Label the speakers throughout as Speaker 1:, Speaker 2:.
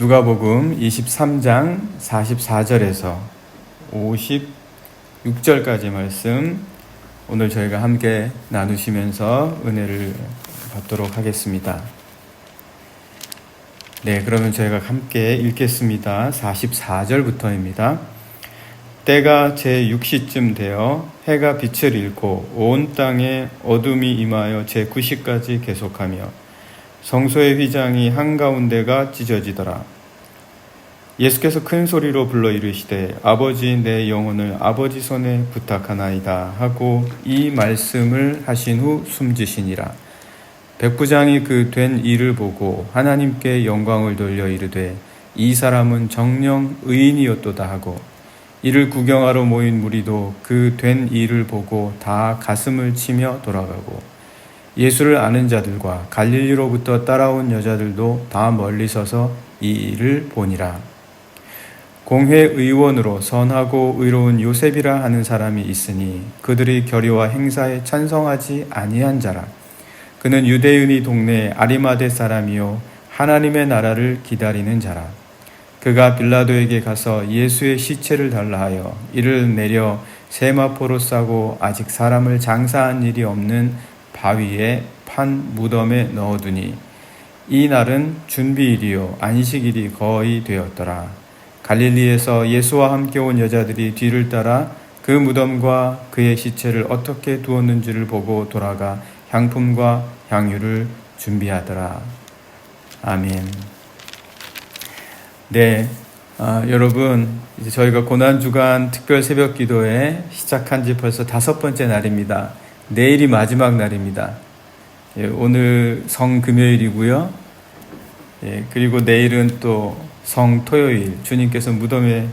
Speaker 1: 누가복음 23장 44절에서 56절까지 말씀 오늘 저희가 함께 나누시면서 은혜를 받도록 하겠습니다. 네, 그러면 저희가 함께 읽겠습니다. 44절부터입니다. 때가 제 6시쯤 되어 해가 빛을 잃고 온 땅에 어둠이 임하여 제 9시까지 계속하며 성소의 휘장이 한가운데가 찢어지더라. 예수께서 큰 소리로 불러 이르시되 아버지 내 영혼을 아버지 손에 부탁하나이다 하고 이 말씀을 하신 후 숨지시니라. 백부장이 그 된 일을 보고 하나님께 영광을 돌려 이르되 이 사람은 정령 의인이었도다 하고 이를 구경하러 모인 무리도 그 된 일을 보고 다 가슴을 치며 돌아가고 예수를 아는 자들과 갈릴리로부터 따라온 여자들도 다 멀리 서서 이 일을 보니라. 공회 의원으로 선하고 의로운 요셉이라 하는 사람이 있으니 그들이 결의와 행사에 찬성하지 아니한 자라. 그는 유대인이 동네 아리마대 사람이요 하나님의 나라를 기다리는 자라. 그가 빌라도에게 가서 예수의 시체를 달라 하여 이를 내려 세마포로 싸고 아직 사람을 장사한 일이 없는 바위에 판 무덤에 넣어두니 이 날은 준비일이요 안식일이 거의 되었더라. 갈릴리에서 예수와 함께 온 여자들이 뒤를 따라 그 무덤과 그의 시체를 어떻게 두었는지를 보고 돌아가 향품과 향유를 준비하더라. 아멘. 네, 아, 여러분 이제 저희가 고난 주간 특별 새벽 기도에 시작한 지 벌써 다섯 번째 날입니다. 내일이 마지막 날입니다. 예, 오늘 성 금요일이고요. 예, 그리고 내일은 또 성 토요일, 주님께서 무덤에 예,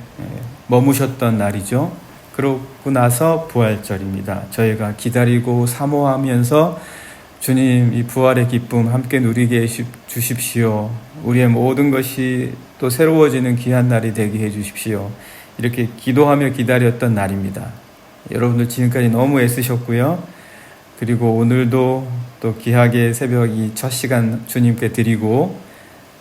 Speaker 1: 머무셨던 날이죠. 그러고 나서 부활절입니다. 저희가 기다리고 사모하면서 주님 이 부활의 기쁨 함께 누리게 해 주십시오. 우리의 모든 것이 또 새로워지는 귀한 날이 되게 해 주십시오. 이렇게 기도하며 기다렸던 날입니다. 여러분들 지금까지 너무 애쓰셨고요. 그리고 오늘도 또 귀하게 새벽 이 첫 시간 주님께 드리고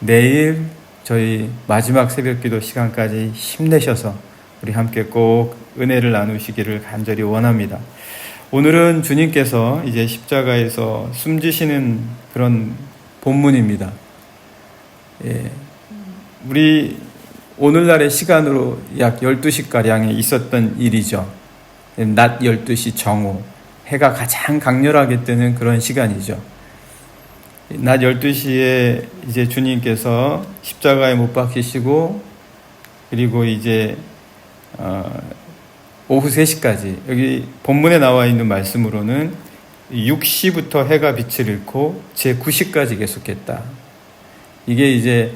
Speaker 1: 내일 저희 마지막 새벽 기도 시간까지 힘내셔서 우리 함께 꼭 은혜를 나누시기를 간절히 원합니다. 오늘은 주님께서 이제 십자가에서 숨지시는 그런 본문입니다. 예, 우리 오늘날의 시간으로 약 12시가량에 있었던 일이죠. 낮 12시 정오. 해가 가장 강렬하게 뜨는 그런 시간이죠. 낮 12시에 이제 주님께서 십자가에 못 박히시고 그리고 이제 어, 오후 3시까지 여기 본문에 나와 있는 말씀으로는 6시부터 해가 빛을 잃고 제 9시까지 계속했다. 이게 이제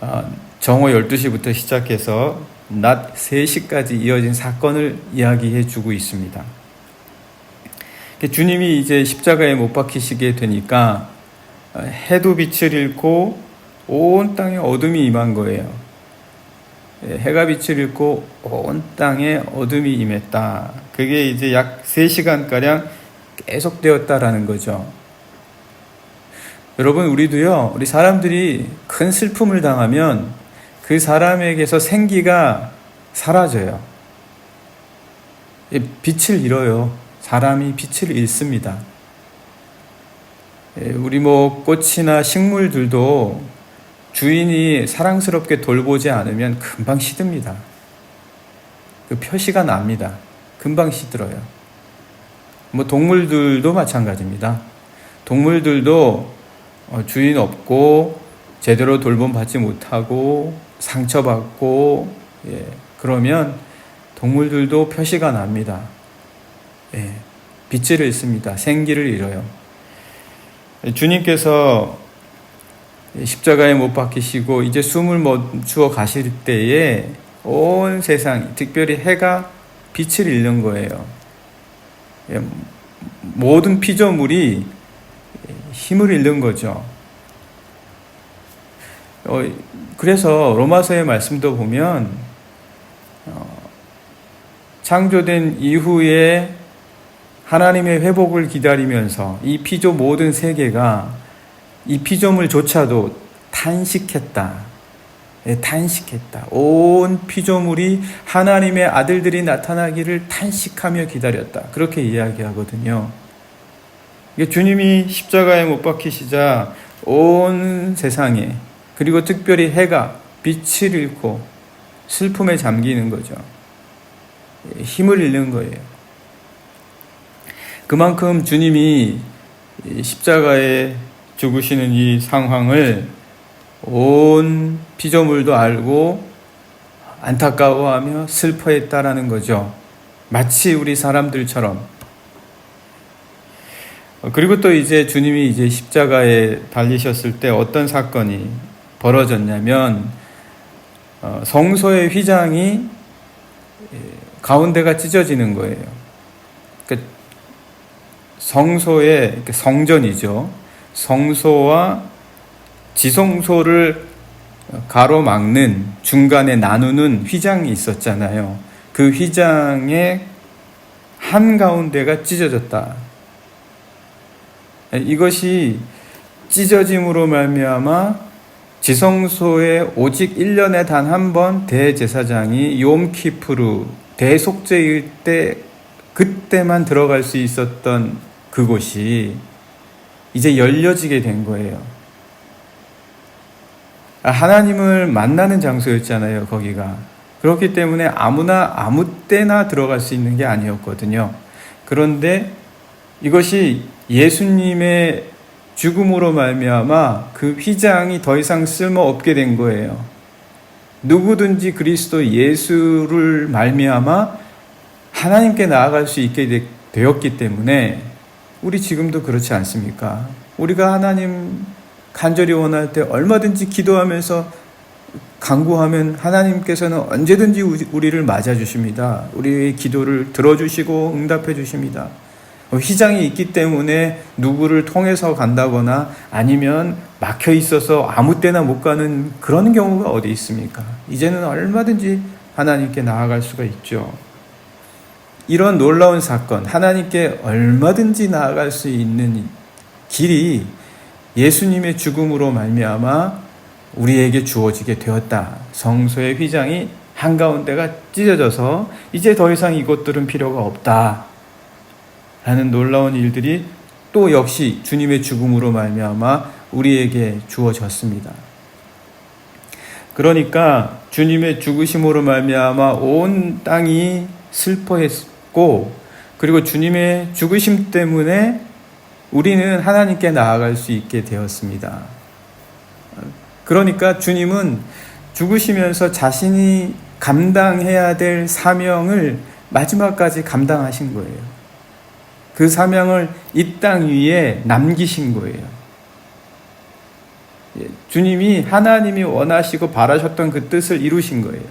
Speaker 1: 어, 정오 12시부터 시작해서 낮 3시까지 이어진 사건을 이야기해 주고 있습니다. 주님이 이제 십자가에 못 박히시게 되니까 어, 해도 빛을 잃고 온 땅에 어둠이 임한 거예요. 예, 해가 빛을 잃고 온 땅에 어둠이 임했다. 그게 이제 약 3시간가량 계속되었다라는 거죠. 여러분, 우리도요, 우리 사람들이 큰 슬픔을 당하면 그 사람에게서 생기가 사라져요. 예, 빛을 잃어요. 사람이 빛을 잃습니다. 예, 우리 뭐 꽃이나 식물들도 주인이 사랑스럽게 돌보지 않으면 금방 시듭니다. 그 표시가 납니다. 금방 시들어요. 뭐 동물들도 마찬가지입니다. 동물들도 어, 주인 없고 제대로 돌봄 받지 못하고 상처받고 예, 그러면 동물들도 표시가 납니다. 예, 빛을 잃습니다. 생기를 잃어요. 주님께서 십자가에 못 박히시고 이제 숨을 멈추어 가실 때에 온 세상, 특별히 해가 빛을 잃는 거예요. 예, 모든 피조물이 힘을 잃는 거죠. 어, 그래서 로마서의 말씀도 보면 어, 창조된 이후에 하나님의 회복을 기다리면서 이 피조 모든 세계가 이 피조물조차도 탄식했다. 탄식했다. 온 피조물이 하나님의 아들들이 나타나기를 탄식하며 기다렸다. 그렇게 이야기하거든요. 주님이 십자가에 못 박히시자 온 세상에 그리고 특별히 해가 빛을 잃고 슬픔에 잠기는 거죠. 힘을 잃는 거예요. 그만큼 주님이 십자가에 죽으시는 이 상황을 온 피조물도 알고 안타까워하며 슬퍼했다라는 거죠. 마치 우리 사람들처럼. 그리고 또 이제 주님이 이제 십자가에 달리셨을 때 어떤 사건이 벌어졌냐면 어, 성소의 휘장이 가운데가 찢어지는 거예요. 성소의 성전이죠. 성소와 지성소를 가로막는 중간에 나누는 휘장이 있었잖아요. 그 휘장의 한 가운데가 찢어졌다. 이것이 찢어짐으로 말미암아 지성소에 오직 1년에 단 한 번 대제사장이 욤키프루 대속죄일 때 그때만 들어갈 수 있었던 그곳이 이제 열려지게 된 거예요. 하나님을 만나는 장소였잖아요, 거기가. 그렇기 때문에 아무나 아무 때나 들어갈 수 있는 게 아니었거든요. 그런데 이것이 예수님의 죽음으로 말미암아 그 휘장이 더 이상 쓸모 없게 된 거예요. 누구든지 그리스도 예수를 말미암아 하나님께 나아갈 수 있게 되었기 때문에 우리 지금도 그렇지 않습니까? 우리가 하나님 간절히 원할 때 얼마든지 기도하면서 강구하면 하나님께서는 언제든지 우리를 맞아주십니다. 우리의 기도를 들어주시고 응답해 주십니다. 휘장이 있기 때문에 누구를 통해서 간다거나 아니면 막혀 있어서 아무 때나 못 가는 그런 경우가 어디 있습니까? 이제는 얼마든지 하나님께 나아갈 수가 있죠. 이런 놀라운 사건, 하나님께 얼마든지 나아갈 수 있는 길이 예수님의 죽음으로 말미암아 우리에게 주어지게 되었다. 성소의 휘장이 한가운데가 찢어져서 이제 더 이상 이것들은 필요가 없다. 라는 놀라운 일들이 또 역시 주님의 죽음으로 말미암아 우리에게 주어졌습니다. 그러니까 주님의 죽으심으로 말미암아 온 땅이 슬퍼했 고 그리고 주님의 죽으심 때문에 우리는 하나님께 나아갈 수 있게 되었습니다. 그러니까 주님은 죽으시면서 자신이 감당해야 될 사명을 마지막까지 감당하신 거예요. 그 사명을 이 땅 위에 남기신 거예요. 예, 주님이 하나님이 원하시고 바라셨던 그 뜻을 이루신 거예요.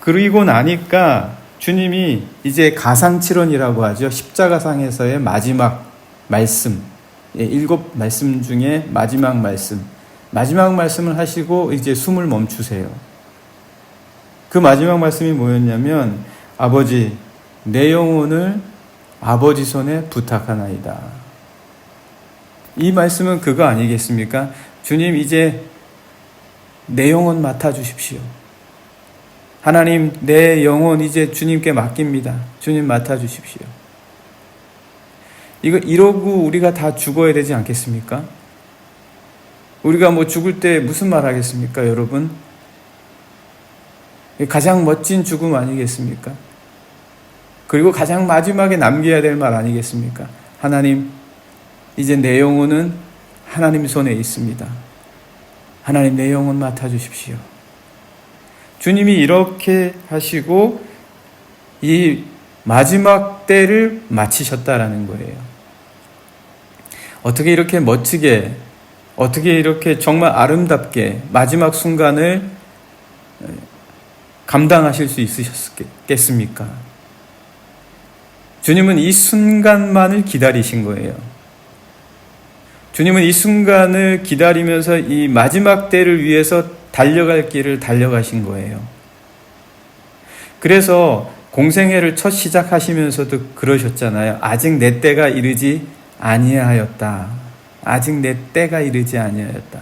Speaker 1: 그리고 나니까 주님이 이제 가상칠언이라고 하죠. 십자가상에서의 마지막 말씀, 예, 일곱 말씀 중에 마지막 말씀, 마지막 말씀을 하시고 이제 숨을 멈추세요. 그 마지막 말씀이 뭐였냐면 아버지 내 영혼을 아버지 손에 부탁하나이다. 이 말씀은 그거 아니겠습니까? 주님 이제 내 영혼 맡아 주십시오. 하나님, 내 영혼 이제 주님께 맡깁니다. 주님 맡아주십시오. 이거 이러고 우리가 다 죽어야 되지 않겠습니까? 우리가 뭐 죽을 때 무슨 말 하겠습니까, 여러분? 가장 멋진 죽음 아니겠습니까? 그리고 가장 마지막에 남겨야 될 말 아니겠습니까? 하나님, 이제 내 영혼은 하나님 손에 있습니다. 하나님 내 영혼 맡아주십시오. 주님이 이렇게 하시고 이 마지막 때를 마치셨다라는 거예요. 어떻게 이렇게 멋지게, 어떻게 이렇게 정말 아름답게 마지막 순간을 감당하실 수 있으셨겠습니까? 주님은 이 순간만을 기다리신 거예요. 주님은 이 순간을 기다리면서 이 마지막 때를 위해서 달려갈 길을 달려가신 거예요. 그래서 공생애를 첫 시작하시면서도 그러셨잖아요. 아직 내 때가 이르지 아니하였다. 아직 내 때가 이르지 아니하였다.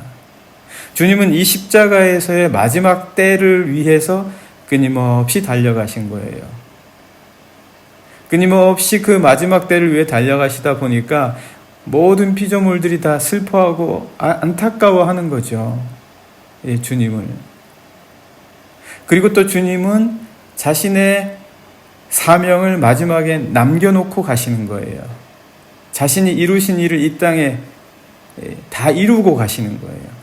Speaker 1: 주님은 이 십자가에서의 마지막 때를 위해서 끊임없이 달려가신 거예요. 끊임없이 그 마지막 때를 위해 달려가시다 보니까 모든 피조물들이 다 슬퍼하고 아- 안타까워하는 거죠. 예, 주님을. 그리고 또 주님은 자신의 사명을 마지막에 남겨놓고 가시는 거예요. 자신이 이루신 일을 이 땅에 예, 다 이루고 가시는 거예요.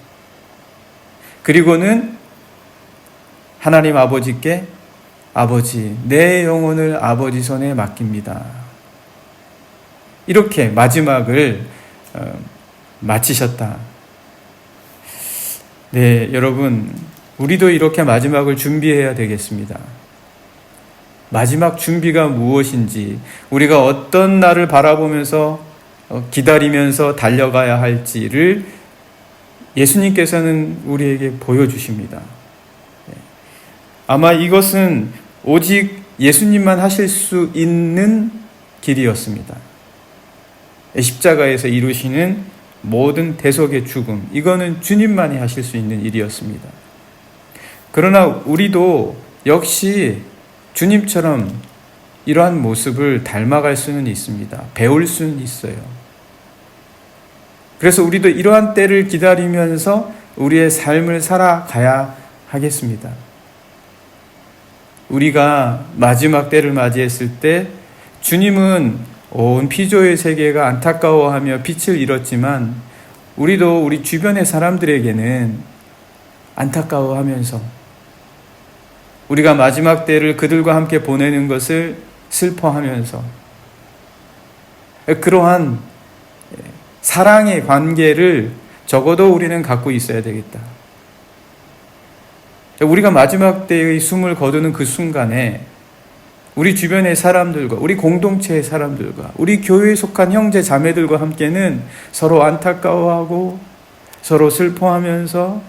Speaker 1: 그리고는 하나님 아버지께 아버지, 내 영혼을 아버지 손에 맡깁니다. 이렇게 마지막을 어, 마치셨다. 네, 여러분, 우리도 이렇게 마지막을 준비해야 되겠습니다. 마지막 준비가 무엇인지, 우리가 어떤 날을 바라보면서 어, 기다리면서 달려가야 할지를 예수님께서는 우리에게 보여주십니다. 네. 아마 이것은 오직 예수님만 하실 수 있는 길이었습니다. 십자가에서 이루시는 모든 대속의 죽음, 이거는 주님만이 하실 수 있는 일이었습니다. 그러나 우리도 역시 주님처럼 이러한 모습을 닮아갈 수는 있습니다. 배울 수는 있어요. 그래서 우리도 이러한 때를 기다리면서 우리의 삶을 살아가야 하겠습니다. 우리가 마지막 때를 맞이했을 때 주님은 온 피조의 세계가 안타까워하며 빛을 잃었지만 우리도 우리 주변의 사람들에게는 안타까워하면서 우리가 마지막 때를 그들과 함께 보내는 것을 슬퍼하면서 그러한 사랑의 관계를 적어도 우리는 갖고 있어야 되겠다. 우리가 마지막 때의 숨을 거두는 그 순간에 우리 주변의 사람들과 우리 공동체의 사람들과 우리 교회에 속한 형제 자매들과 함께는 서로 안타까워하고 서로 슬퍼하면서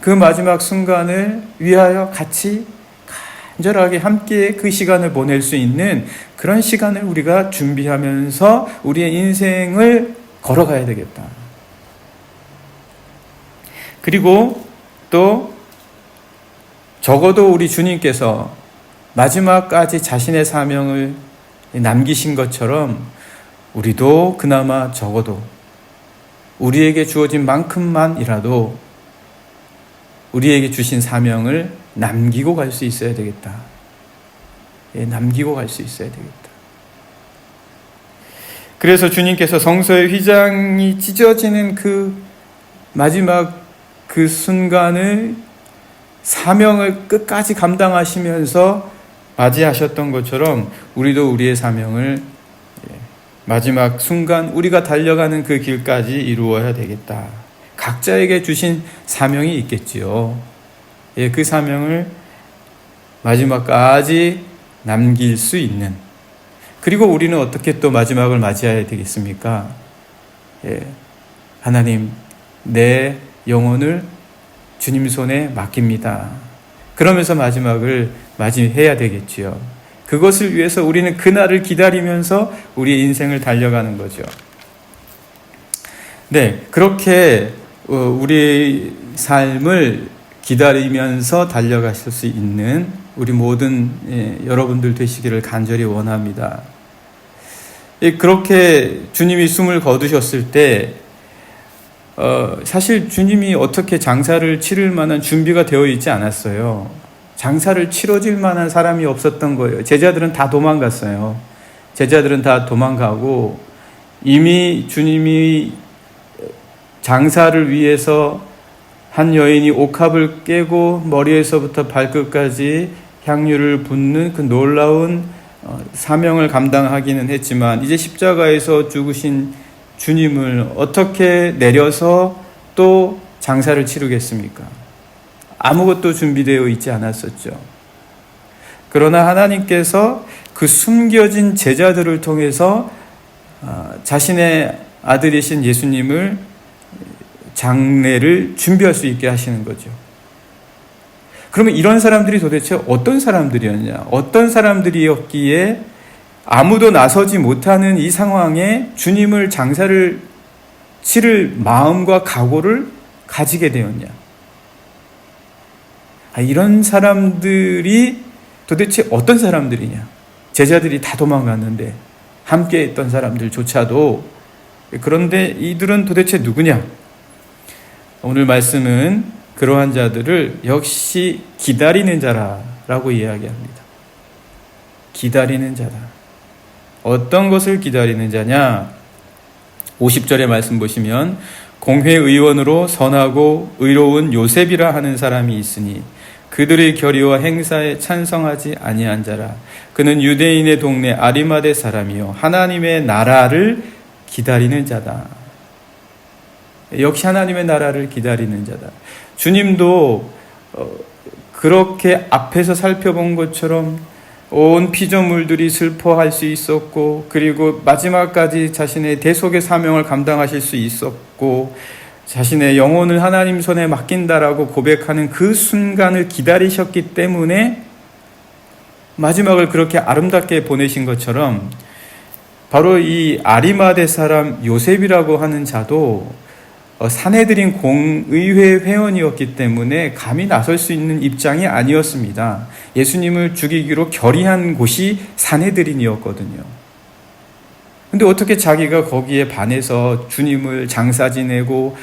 Speaker 1: 그 마지막 순간을 위하여 같이 간절하게 함께 그 시간을 보낼 수 있는 그런 시간을 우리가 준비하면서 우리의 인생을 걸어가야 되겠다. 그리고 또 적어도 우리 주님께서 마지막까지 자신의 사명을 남기신 것처럼 우리도 그나마 적어도 우리에게 주어진 만큼만이라도 우리에게 주신 사명을 남기고 갈 수 있어야 되겠다. 예, 남기고 갈 수 있어야 되겠다. 그래서 주님께서 성서의 휘장이 찢어지는 그 마지막 그 순간을 사명을 끝까지 감당하시면서 맞이하셨던 것처럼 우리도 우리의 사명을 예, 마지막 순간 우리가 달려가는 그 길까지 이루어야 되겠다. 각자에게 주신 사명이 있겠지요. 예, 그 사명을 마지막까지 남길 수 있는. 그리고 우리는 어떻게 또 마지막을 맞이해야 되겠습니까? 예, 하나님, 내 영혼을 주님 손에 맡깁니다. 그러면서 마지막을 맞이해야 되겠지요. 그것을 위해서 우리는 그날을 기다리면서 우리의 인생을 달려가는 거죠. 네, 그렇게 우리 삶을 기다리면서 달려가실 수 있는 우리 모든 예, 여러분들 되시기를 간절히 원합니다. 예, 그렇게 주님이 숨을 거두셨을 때 어, 사실 주님이 어떻게 장사를 치를 만한 준비가 되어 있지 않았어요. 장사를 치러질 만한 사람이 없었던 거예요. 제자들은 다 도망갔어요. 제자들은 다 도망가고 이미 주님이 장사를 위해서 한 여인이 옥합을 깨고 머리에서부터 발끝까지 향유를 붓는 그 놀라운 어, 사명을 감당하기는 했지만 이제 십자가에서 죽으신 주님을 어떻게 내려서 또 장사를 치르겠습니까? 아무것도 준비되어 있지 않았었죠. 그러나 하나님께서 그 숨겨진 제자들을 통해서 아, 자신의 아들이신 예수님을 장례를 준비할 수 있게 하시는 거죠. 그러면 이런 사람들이 도대체 어떤 사람들이었냐? 어떤 사람들이었기에 아무도 나서지 못하는 이 상황에 주님을 장사를 치를 마음과 각오를 가지게 되었냐? 아, 이런 사람들이 도대체 어떤 사람들이냐? 제자들이 다 도망갔는데 함께 있던 사람들조차도 그런데 이들은 도대체 누구냐? 오늘 말씀은 그러한 자들을 역시 기다리는 자라라고 이야기합니다. 기다리는 자다. 어떤 것을 기다리는 자냐? 50절의 말씀 보시면 공회의원으로 선하고 의로운 요셉이라 하는 사람이 있으니 그들의 결의와 행사에 찬성하지 아니한 자라. 그는 유대인의 동네 아리마대 사람이요 하나님의 나라를 기다리는 자다. 역시 하나님의 나라를 기다리는 자다. 주님도 어, 그렇게 앞에서 살펴본 것처럼 온 피조물들이 슬퍼할 수 있었고 그리고 마지막까지 자신의 대속의 사명을 감당하실 수 있었고 자신의 영혼을 하나님 손에 맡긴다라고 고백하는 그 순간을 기다리셨기 때문에 마지막을 그렇게 아름답게 보내신 것처럼 바로 이 아리마대 사람 요셉이라고 하는 자도 어, 사내들인 공의회 회원이었기 때문에 감히 나설 수 있는 입장이 아니었습니다. 예수님을 죽이기로 결의한 곳이 사내들인이었거든요. 근데 어떻게 자기가 거기에 반해서 주님을 장사 지내고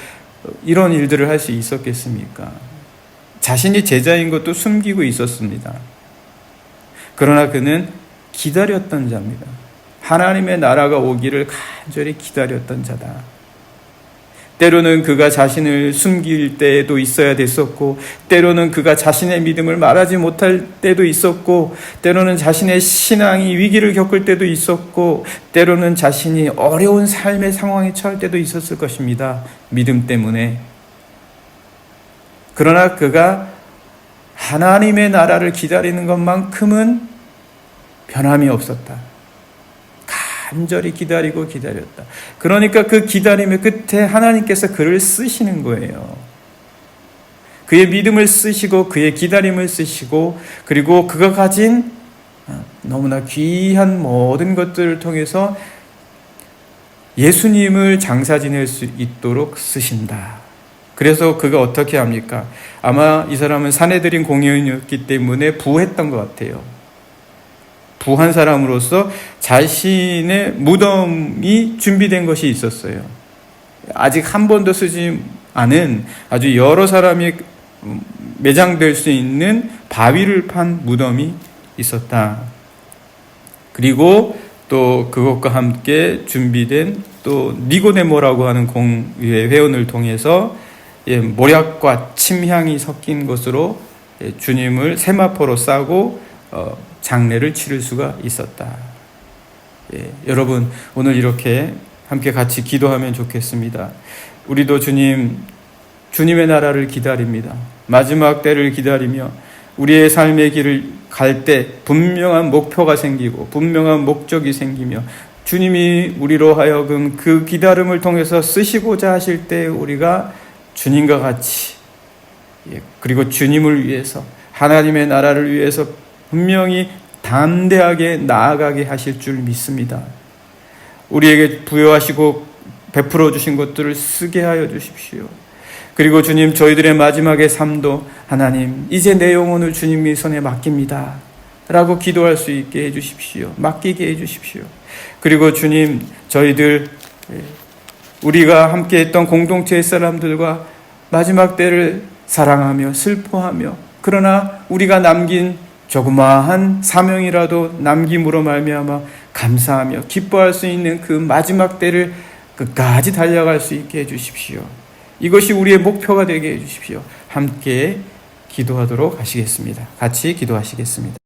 Speaker 1: 어, 이런 일들을 할 수 있었겠습니까? 자신이 제자인 것도 숨기고 있었습니다. 그러나 그는 기다렸던 자입니다. 하나님의 나라가 오기를 간절히 기다렸던 자다. 때로는 그가 자신을 숨길 때도 있어야 됐었고, 때로는 그가 자신의 믿음을 말하지 못할 때도 있었고, 때로는 자신의 신앙이 위기를 겪을 때도 있었고, 때로는 자신이 어려운 삶의 상황에 처할 때도 있었을 것입니다. 믿음 때문에. 그러나 그가 하나님의 나라를 기다리는 것만큼은 변함이 없었다. 간절히 기다리고 기다렸다. 그러니까 그 기다림의 끝에 하나님께서 그를 쓰시는 거예요. 그의 믿음을 쓰시고 그의 기다림을 쓰시고 그리고 그가 가진 너무나 귀한 모든 것들을 통해서 예수님을 장사 지낼 수 있도록 쓰신다. 그래서 그가 어떻게 합니까? 아마 이 사람은 사내들인 공연이었기 때문에 부했던 것 같아요. 부한 사람으로서 자신의 무덤이 준비된 것이 있었어요. 아직 한 번도 쓰지 않은 아주 여러 사람이 매장될 수 있는 바위를 판 무덤이 있었다. 그리고 또 그것과 함께 준비된 또 니고데모라고 하는 공회 회원을 통해서 예, 모략과 침향이 섞인 것으로 예, 주님을 세마포로 싸고 어, 장례를 치를 수가 있었다. 예, 여러분 오늘 이렇게 함께 같이 기도하면 좋겠습니다. 우리도 주님 주님의 나라를 기다립니다. 마지막 때를 기다리며 우리의 삶의 길을 갈 때 분명한 목표가 생기고 분명한 목적이 생기며 주님이 우리로 하여금 그 기다림을 통해서 쓰시고자 하실 때 우리가 주님과 같이 예, 그리고 주님을 위해서 하나님의 나라를 위해서 분명히 담대하게 나아가게 하실 줄 믿습니다. 우리에게 부여하시고 베풀어 주신 것들을 쓰게 하여 주십시오. 그리고 주님 저희들의 마지막의 삶도 하나님 이제 내 영혼을 주님의 손에 맡깁니다. 라고 기도할 수 있게 해 주십시오. 맡기게 해 주십시오. 그리고 주님 저희들 예, 우리가 함께 했던 공동체의 사람들과 마지막 때를 사랑하며 슬퍼하며 그러나 우리가 남긴 조그마한 사명이라도 남김으로 말미암아 감사하며 기뻐할 수 있는 그 마지막 때를 끝까지 달려갈 수 있게 해 주십시오. 이것이 우리의 목표가 되게 해 주십시오. 함께 기도하도록 하시겠습니다. 같이 기도하시겠습니다.